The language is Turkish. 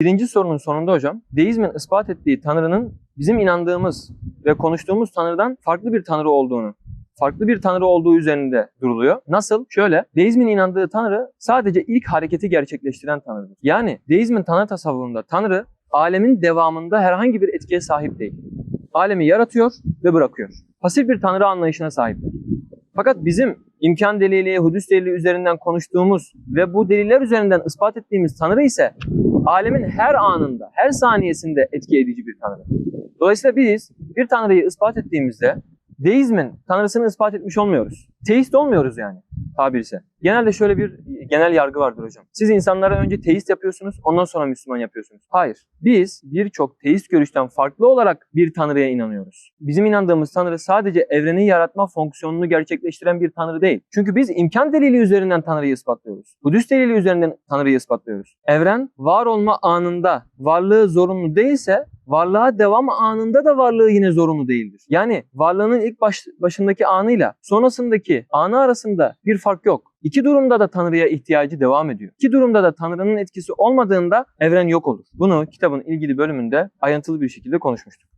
Birinci sorunun sonunda hocam, deizmin ispat ettiği Tanrı'nın bizim inandığımız ve konuştuğumuz Tanrı'dan farklı bir Tanrı olduğunu, farklı bir Tanrı olduğu üzerinde duruluyor. Nasıl? Şöyle, deizmin inandığı Tanrı sadece ilk hareketi gerçekleştiren Tanrı'dır. Yani deizmin Tanrı tasavvurunda Tanrı alemin devamında herhangi bir etkiye sahip değil. Alemi yaratıyor ve bırakıyor. Pasif bir Tanrı anlayışına sahipler. Fakat bizim imkan delili, hudüs delili üzerinden konuştuğumuz ve bu deliller üzerinden ispat ettiğimiz Tanrı ise alemin her anında, her saniyesinde etki edici bir Tanrı. Dolayısıyla biz bir Tanrı'yı ispat ettiğimizde deizmin Tanrısını ispat etmiş olmuyoruz. Teist olmuyoruz yani tabirse. Genelde şöyle bir genel yargı vardır hocam. Siz insanlara önce teist yapıyorsunuz, ondan sonra Müslüman yapıyorsunuz. Hayır. Biz birçok teist görüşten farklı olarak bir Tanrı'ya inanıyoruz. Bizim inandığımız Tanrı sadece evreni yaratma fonksiyonunu gerçekleştiren bir Tanrı değil. Çünkü biz imkan delili üzerinden Tanrı'yı ispatlıyoruz. Kudüs delili üzerinden Tanrı'yı ispatlıyoruz. Evren var olma anında varlığı zorunlu değilse varlığa devam anında da varlığı yine zorunlu değildir. Yani varlığının ilk baş, başındaki anıyla sonrasındaki anı arasında bir fark yok. İki durumda da Tanrı'ya ihtiyacı devam ediyor. İki durumda da Tanrı'nın etkisi olmadığında evren yok olur. Bunu kitabın ilgili bölümünde ayrıntılı bir şekilde konuşmuştuk.